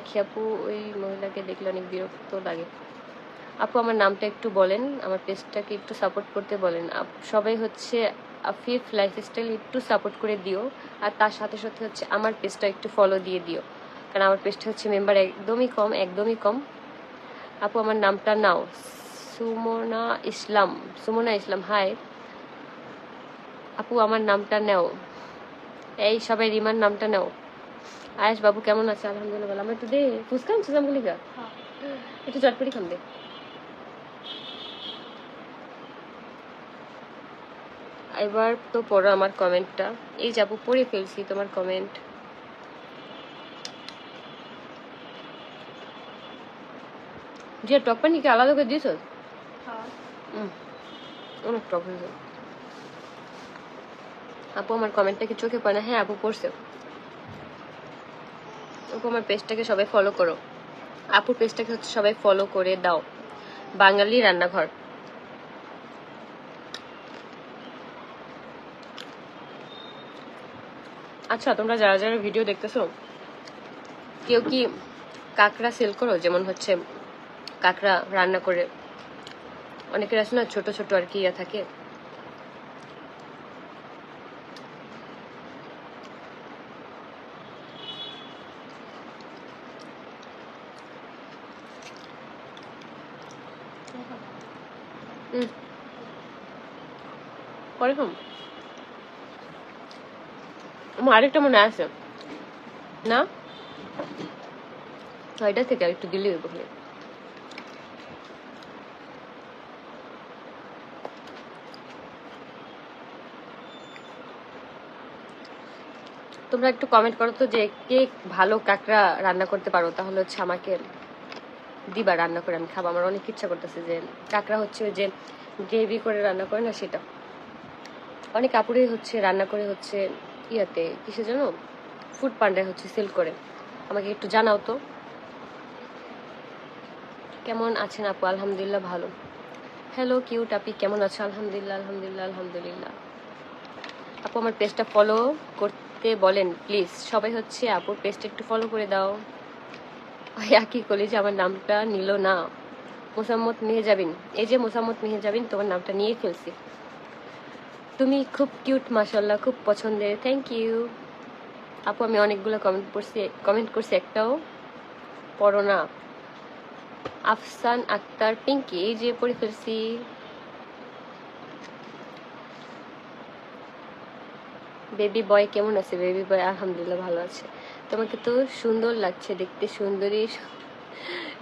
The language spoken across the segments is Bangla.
আখি আপু, ওই মহিলাকে দেখলে অনেক বিরক্ত লাগে। আপু, আমার নামটা একটু বলেন, আমার পেজটাকে একটু সাপোর্ট করতে বলেন। সবাই হচ্ছে আফিফ লাইফস্টাইল একটু সাপোর্ট করে দিও, আর তার সাথে সাথে হচ্ছে আমার পেজটা একটু ফলো দিয়ে দিও। কারণ আমার পেজটা হচ্ছে মেম্বার একদমই কম একদমই কম। আপু, আমার নামটা নাও। সুমনা ইসলাম সুমনা ইসলাম হাই আপু, আমার নামটা নাও। এই সবাই রিমার নামটা নাও। আয়েশ বাবু কেমন আছে? আলহামদুলিল্লাহ ভালো। আমার একটু দে ফুচকা আনছিস আমগুলি গা একটু চটপটি খান দে। এবার তো পড়ো আমার কমেন্টটা। এই যাব পড়ে ফেলছি তোমার কমেন্ট। যে টক পানি কি আলাদা করে দিয়েছ? অনেক টক হয়েছে। আপু আমার কমেন্টটা কি চোখে পড়ে না? হ্যাঁ আপু পড়ছে। আপু আমার পেজটাকে সবাই ফলো করো। আপুর পেজটাকে হচ্ছে সবাই ফলো করে দাও। বাঙালি রান্নাঘর। আচ্ছা তোমরা যারা যারা ভিডিও দেখতেছো, কেউ কি কাঁকড়া সেল করো? যেমন হচ্ছে কাঁকড়া রান্না করে। অনেকের আছে না, ছোট ছোট আর কি ইয়ে থাকে। আমার আরেকটা মনে আছে। না? এটা থেকে একটু দিলে হইব। তোমরা একটু কমেন্ট করো তো যে কে ভালো কাঁকড়া রান্না করতে পারো, তাহলে হচ্ছে আমাকে দিবা রান্না করে, আমি খাব। আমার অনেক ইচ্ছা করতেছে যে কাঁকড়া হচ্ছে যে গ্রেভি করে রান্না করে না, সেটা। অনেক কাপড়ে হচ্ছে রান্না করে হচ্ছে ইয়াতে কিসে জানো? ফুড পান্ডায় হচ্ছে সেল করে। আমাকে একটু জানাও তো। কেমন আছেন আপু? আলহামদুলিল্লাহ ভালো। হ্যালো কিউট আপি, কেমন আছো? আলহামদুলিল্লাহ আলহামদুলিল্লাহ আলহামদুলিল্লাহ। আপু, আমার পেজটা ফলো করতে বলেন প্লিজ সবাই হচ্ছে আপুর পেজটা একটু ফলো করে দাও। ওই একই কলেজে আমার নামটা নিল না। মোসাম্মদ মেহেজাবিন। এই যে মোসাম্মদ মেহেজাবিন, তোমার নামটা নিয়ে ফেলছি। তুমি খুব কিউট মাসাল্লাহ খুব পছন্দের। থ্যাংক ইউ আপু, আমি অনেকগুলো কমেন্ট করছি কমেন্ট করছি একটাও। পড়ো না। আফসান আক্তার পিঙ্কি এই যে পড়ে ফেলছি। বেবি বয় কেমন আছে? বেবি বয় আলহামদুলিল্লাহ ভালো আছে। তোমাকে তো সুন্দর লাগছে, দেখতে সুন্দরী।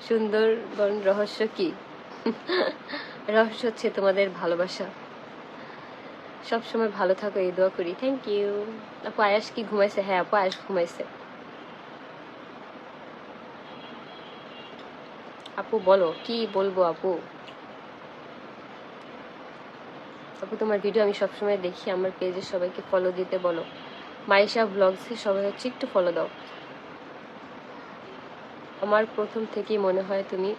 সুন্দর রহস্য কি? রহস্য হচ্ছে তোমাদের ভালোবাসা। সব সময় ভালো থাকো, এই দোয়া করি। থ্যাংক ইউ আপু, আয়াস কি ঘুমাইছে? হ্যাঁ আপু, আয়াস ঘুমাইছে। আপু, বলো, কি বলব আপু? আপু, তোমার ভিডিও আমি সবসময় দেখি, আমার পেজে সবাইকে ফলো দিতে বলো। মাইশা ব্লগসে সবাই হচ্ছে একটু ফলো দাও। আমার প্রথম থেকেই মনে হয় তুমি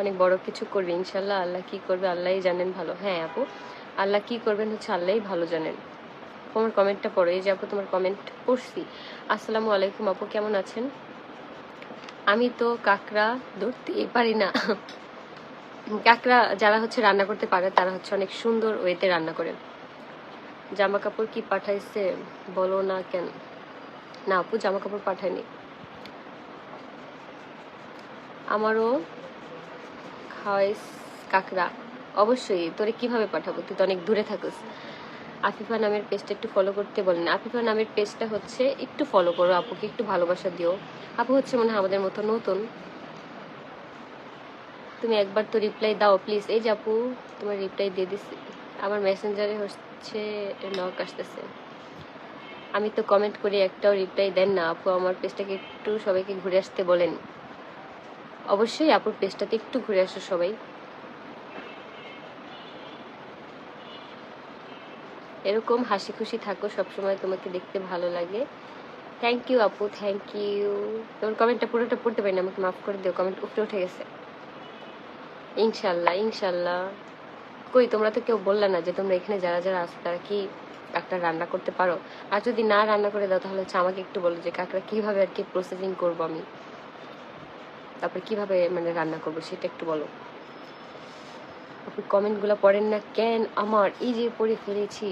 অনেক বড় কিছু করবে ইনশাল্লাহ আল্লাহ কি করবে আল্লাহই জানেন ভালো। হ্যাঁ আপু, আল্লাহ কি করবেন হচ্ছে আল্লাহই ভালো জানেন। তোমার কমেন্টটা পড়ো, এই যে আপু তোমার কমেন্ট পড়ছি। আসসালামু আলাইকুম আপু, কেমন আছেন? আমি তো কাঁকড়া ধরতেই পারি না। কাঁকড়া যারা হচ্ছে রান্না করতে পারে, তারা হচ্ছে অনেক সুন্দর ওয়েতে রান্না করে। জামা কাপড় কি পাঠাইছে বলো না কেন? না আপু জামা কাপড় পাঠায়নি। আমারও খাওয়াইস কাকড়া অবশ্যই। তোরে কীভাবে পাঠাবো? তুই তো অনেক দূরে থাকিস। আফিফা নামের পেজটা একটু ফলো করতে বলেন। আফিফা নামের পেজটা হচ্ছে একটু ফলো করো আপুকে, একটু ভালোবাসা দিও। আপু হচ্ছে মনে হয় আমাদের মতো নতুন। তুমি একবার তো রিপ্লাই দাও প্লিজ এই যে আপু, তোমার রিপ্লাই দিয়ে দিছি। আমার মেসেঞ্জারে হচ্ছে নক আসতেছে। আমি তো কমেন্ট করি, একটাও রিপ্লাই দেন না। আপু, আমার পেজটাকে একটু সবাইকে ঘুরে আসতে বলেন। অবশ্যই আপুর পেজটাতে একটু ঘুরে আসো সবাই। এরকম হাসি খুশি থাকো, সবসময় তোমাকে দেখতে ভালো লাগে। থ্যাংক ইউ আপু থ্যাংক ইউ তোমার কমেন্টটা পুরোটা পড়তে পারি না আমাকে মাফ করে দিও, কমেন্ট উপরে উঠে গেছে। ইনশাল্লাহ ইনশাল্লাহ। কই, তোমরা তো কেউ বললে না যে তোমরা এখানে যারা যারা আছো, তারা কি কাঁকড়া রান্না করতে পারো? আর যদি না রান্না করে দাও, তাহলে হচ্ছে আমাকে একটু বলো যে কাঁকড়া কীভাবে আর কি প্রসেসিং করব আমি? তারপর কীভাবে মানে রান্না করব সেটা একটু বলো। আপনি কমেন্টগুলো পড়েন না কেন? আমার এই যে পড়ে ফেলেছি।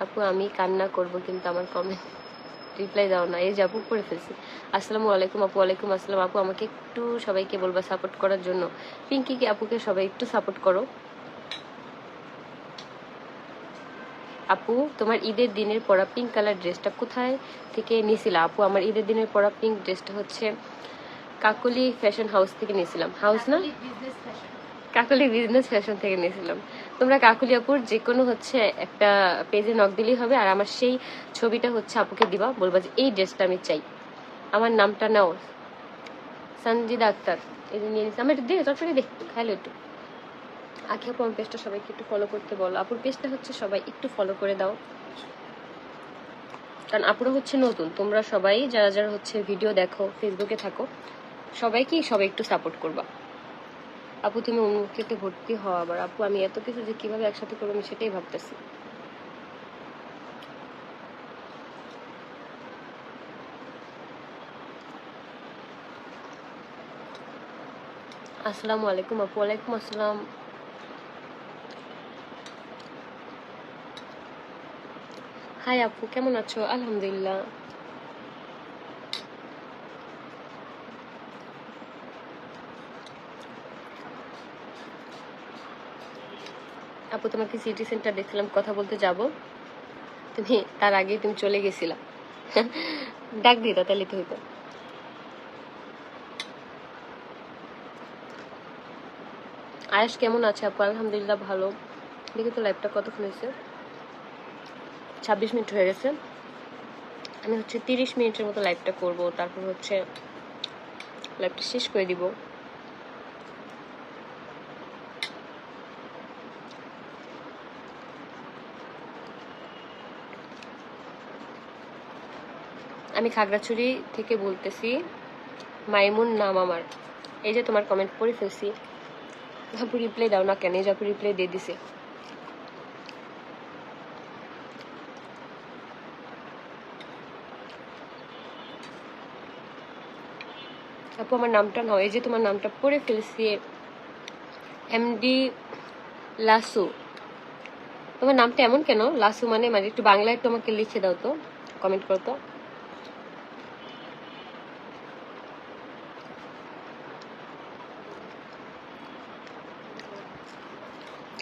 আপু, আমি কান্না করব কিন্তু আমার কমেন্ট রিপ্লাই দাও না। এই যে আপু পড়ে ফেলছি। আসসালামু আলাইকুম আপু আলাইকুম আসসালাম। আপু, আমাকে একটু সবাইকে বলবা সাপোর্ট করার জন্য। পিঙ্কিকে, আপুকে সবাই একটু সাপোর্ট করো। আপু তোমার ঈদের দিনের পরা পিঙ্ক কালার ড্রেসটা কোথায় থেকে নিয়েছিলা? আপু আমার ঈদের দিনের পরা পিঙ্ক ড্রেসটা হচ্ছে কাকলি ফ্যাশন হাউস থেকে নিয়েছিলাম। হাউস না? কাকলি বিজনেস ফ্যাশন থেকে নিয়েছিলাম। তোমরা কাকলি আপুর যে কোনো হচ্ছে একটা পেজে নক দিলেই হবে। আর আমার সেই ছবিটা হচ্ছে আপুকে দিবা বলবা যে এই ড্রেসটা আমি চাই। আমার নামটা নাও সঞ্জিদা আক্তার। এই যে নিয়ে নিচ্ছি আমার একটু দে চটপটে দেখ হ্যালো একটু। আখি আপু আমার পেজটা সবাইকে একটু ফলো করতে বলো। আপুর পেজটা হচ্ছে সবাই একটু ফলো করে দাও। কারণ আপুরা হচ্ছে নতুন। তোমরা সবাই যারা যারা হচ্ছে ভিডিও দেখো ফেসবুকে থাকো, সবাইকেই সবাই একটু সাপোর্ট করবা। আপু, তুমি উন্মুক্তিতে ভর্তি হওয়া আবার। আপু, আমি এত কিছু যে কীভাবে একসাথে করব আমি সেটাই ভাবতেছি। আসসালামু আলাইকুম আপু। ওয়ালাইকুম আসসালাম। হাই আপু, কেমন আছো? আলহামদুলিল্লাহ। আপু, তোমাকে সিটি সেন্টার দেখছিলাম কথা বলতে যাব। তুমি, তার আগেই তুমি চলে গেছিলা। ডাক দিতা তাহলে তো হইতো আয়েশ, কেমন আছে আপু? আলহামদুলিল্লাহ ভালো। দেখি তো লাইভটা কতক্ষণ হয়েছে? ছাব্বিশ মিনিট হয়ে গেছে। আমি হচ্ছে তিরিশ মিনিটের মতো লাইভটা করব, তারপর হচ্ছে লাইভটা শেষ করে দিব। আমি খাগড়াছড়ি থেকে বলতেছি, মাইমুন নাম আমার। এই যে তোমার কমেন্ট পড়ে ফেলছি। আপু রিপ্লাই দাও না কেন, এই যে রিপ্লাই দিয়ে দিছে। আপু, আমার নামটা নাও। এই যে তোমার নামটা পড়ে ফেলছি এমডি লাসু। তোমার নামটা এমন কেন? লাসু মানে মানে একটু বাংলায় একটু আমাকে লিখে দাও তো কমেন্ট করো তো।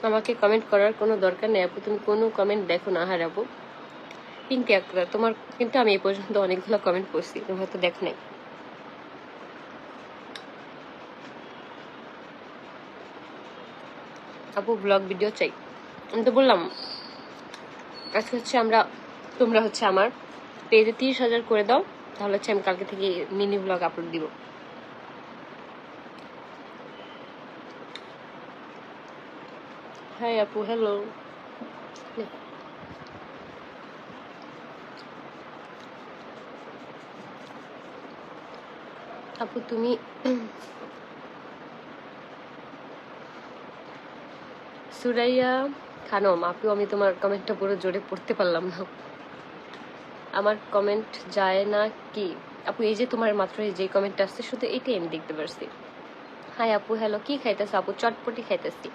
আমাকে কমেন্ট করার কোনো দরকার নেই আপু, তুমি কোনো কমেন্ট দেখো না হার আপু পিঙ্কি আক্তার, তোমার কিন্তু আমি এই পর্যন্ত অনেকগুলো কমেন্ট করছি, তুমি হয়তো দেখো নাই। আপু ব্লগ ভিডিও চাই। আমি তো বললাম, আজকে হচ্ছে আমরা, তোমরা হচ্ছে আমার পেজে তিরিশ হাজার করে দাও, তাহলে হচ্ছে আমি কালকে থেকে মিনি ব্লগ আপলোড দিব। হাই আপু হ্যালো আপু, তুমি সুরাইয়া, খানম আপু আমি তোমার কমেন্টটা পুরো জোরে পড়তে পারলাম না। আমার কমেন্ট যায় না কি? আপু, এই যে তোমার মাত্র এই যে কমেন্টটা আসছে, শুধু এইটাই আমি দেখতে পারছি। হাই আপু হ্যালো কি খাইতেছো আপু? চটপটি খাইতেছি।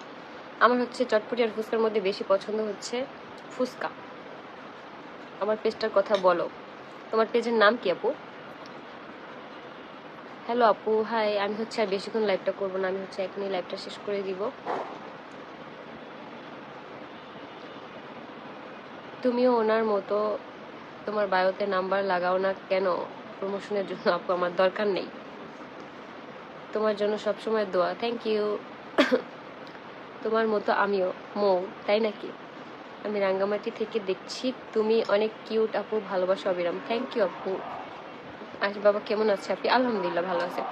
আমার হচ্ছে চটপটি আর ফুচকার মধ্যে বেশি পছন্দ হচ্ছে ফুচকা। আমার পেজটার কথা বলো। তোমার পেজের নাম কি আপু? হ্যালো আপু হাই আমি হচ্ছে আর বেশিক্ষণ লাইভটা করব না, আমি হচ্ছে এখনই লাইভটা শেষ করে দিব। তুমিও ওনার মতো তোমার বায়োতে নাম্বার লাগাও না কেন? প্রমোশনের জন্য আপু, আমার দরকার নেই। তোমার জন্য সবসময় দোয়া। থ্যাংক ইউ তোমার মতো আমিও। মৌ, তাই নাকি? আমি রাঙ্গামাটি থেকে দেখছি তুমি অনেক কিউট আপু, ভালোবাসা অবিরাম। থ্যাংক ইউ আপু। আজ বাবা কেমন আছে আপনি? আলহামদুলিল্লাহ ভালো আছে।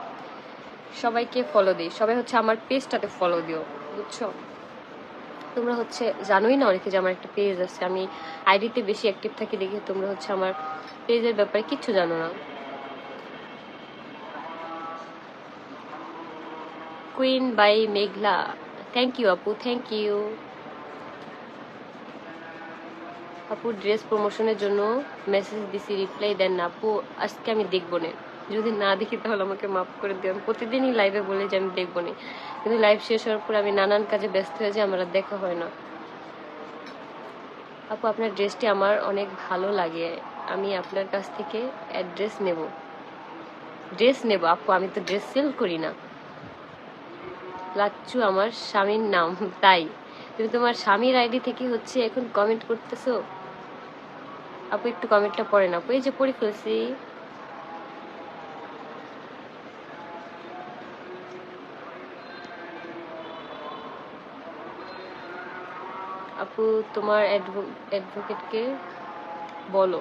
সবাইকে ফলো দিই। সবাই হচ্ছে আমার পেজটাতে ফলো দিও, বুঝছ? তোমরা হচ্ছে জানোই না, অনেকে যে আমার একটা পেজ আছে, আমি আইডিতে বেশি অ্যাক্টিভ থাকি দেখে তোমরা হচ্ছে আমার পেজের ব্যাপারে কিচ্ছু জানো না। Queen by Meghla thank you আপু থ্যাংক ইউ আপু ড্রেস প্রমোশনের জন্য মেসেজ দিছি রিপ্লাই দেন না আপু, আজকে আমি দেখব না। যদি না দেখি তাহলে আমাকে মাফ করে দিও। আমি প্রতিদিনই লাইভে বলে যে আমি দেখব না। কিন্তু লাইভ শেষ হওয়ার পর আমি নানান কাজে ব্যস্ত হয়ে যাই, আমার দেখা হয় না। আপু, আপনার ড্রেসটি আমার অনেক ভালো লাগে। আমি আপনার কাছ থেকে অ্যাড্রেস নেব। ড্রেস নেব, আপু, আমি তো ড্রেস সেল করি না। লাচ্চু আমার স্বামীর নাম, তাই। তুমি তোমার স্বামীর আইডি থেকে হচ্ছে এখন কমেন্ট করতেছো? আপু, একটু কমেন্টটা পড়ে না আপু। এই যে পড়ে ফেলছি। আপু, তোমার অ্যাডভোকেটকে বলো।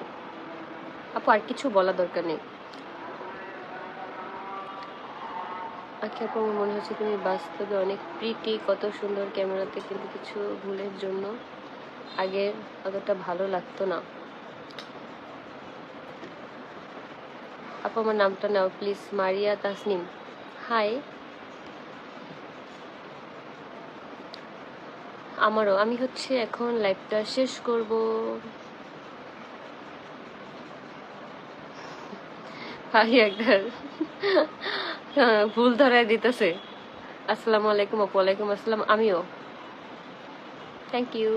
আপু, আর কিছু বলা দরকার নেই। আচ্ছা আপু, আমার মনে হচ্ছে তুমি বাস্তবে অনেক প্রিটি কত সুন্দর ক্যামেরাতে কিন্তু কিছু ভুলের জন্য আগে অতটা ভালো লাগতো না। আপু, আমার নামটা নাও প্লিজ মারিয়া তাসনিম। হাই আমারও। আমি হচ্ছে এখন লাইফটা শেষ করব। ভাই একদার ভুল ধরায় দিতেছে। আসসালামু আলাইকুম, আপু, ওয়ালাইকুম আসসালাম। আমিও। থ্যাংক ইউ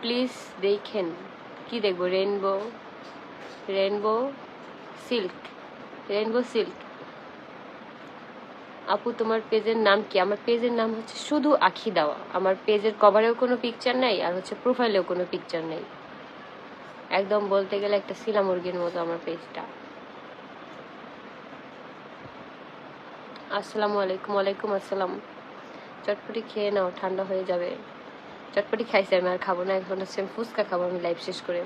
প্লিজ দেখেন। কি দেখব? Rainbow rainbow silk rainbow silk আপু, তোমার পেজের নাম কি? আমার পেজের নাম হচ্ছে শুধু আখি দেওয়া। আমার পেজের কভারেও কোনো পিকচার নাই, আর হচ্ছে প্রোফাইলেও কোনো পিকচার নেই। একদম বলতে গেলে একটা শিলা মুরগির মতো আমার পেজটা। আসসালামু আলাইকুম, ওয়ালাইকুম আসসালাম। চটপটি খেয়ে নাও, ঠান্ডা হয়ে যাবে। চটপটি খাইছি, আমি আর খাব না, এখন হচ্ছে আমি ফুচকা খাব, আমি লাইভ শেষ করে।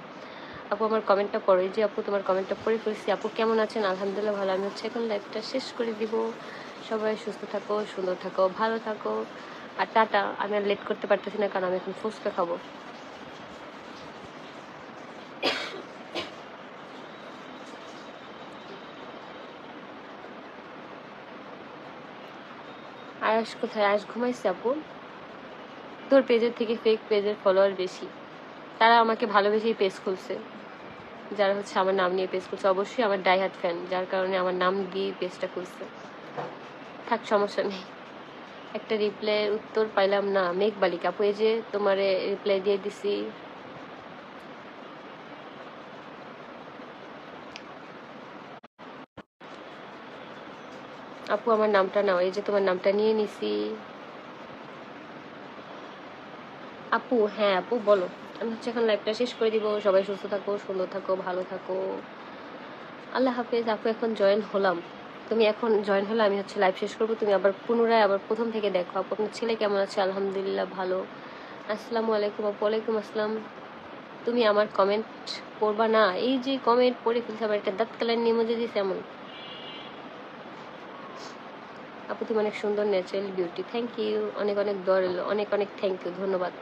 আপু, আমার কমেন্টটা পড়ো। যে আপু, তোমার কমেন্টটা পড়ে ফেলছি। আপু, কেমন আছেন? আলহামদুলিল্লাহ ভালো। আমি হচ্ছে এখন লাইভটা শেষ করে দিব। সবাই সুস্থ থাকো, সুন্দর থাকো, ভালো থাকো। আর টাটা, আমি আর লেট করতে পারতেছি না, কারণ আমি এখন ফুচকা খাব। আয়াস কোথায়? আয়াস ঘুমাইছে, আপু? তোর পেজের থেকে ফেক পেজের ফলোয়ার বেশি। তারা আমাকে ভালোবেসেই পেজ খুলছে। যারা হচ্ছে আমার নাম নিয়ে পেজ খুলছে। অবশ্যই আমার ডাইহার্ট ফ্যান যার কারণে আমার নাম দিয়ে পেজটা খুলছে। থাক, সমস্যা নেই। একটা রিপ্লাই উত্তর পাইলাম না। মেঘ বালিকা যে তোমার রিপ্লাই দিয়ে দিছি। আপু, আমার নামটা নাও। এই যে তোমার নামটা নিয়ে নিছি। আপু হ্যাঁ আপু, বলো। আমি হচ্ছে এখন লাইভটা শেষ করে দিব। সবাই সুস্থ থাকো, সুন্দর থাকো, ভালো থাকো। আল্লাহ হাফেজ, আপু, এখন জয়েন হলাম। তুমি এখন জয়েন হলে আমি হচ্ছে লাইভ শেষ করব। তুমি আবার পুনরায় আবার প্রথম থেকে দেখো। আপু, আপনার ছেলে কেমন আছে? আলহামদুলিল্লাহ ভালো। আসসালামু আলাইকুম আপু, ওয়ালাইকুম আসসালাম। তুমি আমার কমেন্ট পড়বা না? এই যে কমেন্ট পড়ে ফেলছে আবার একটা দাঁত কালার নিয়ে মজে দিয়েছে এমন। আপু, তুমি অনেক সুন্দর ন্যাচারাল বিউটি থ্যাংক ইউ অনেক অনেক দর অনেক অনেক থ্যাংক ইউ ধন্যবাদ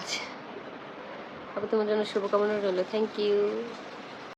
আচ্ছা আপু তোমার জন্য শুভকামনা রইল। Thank you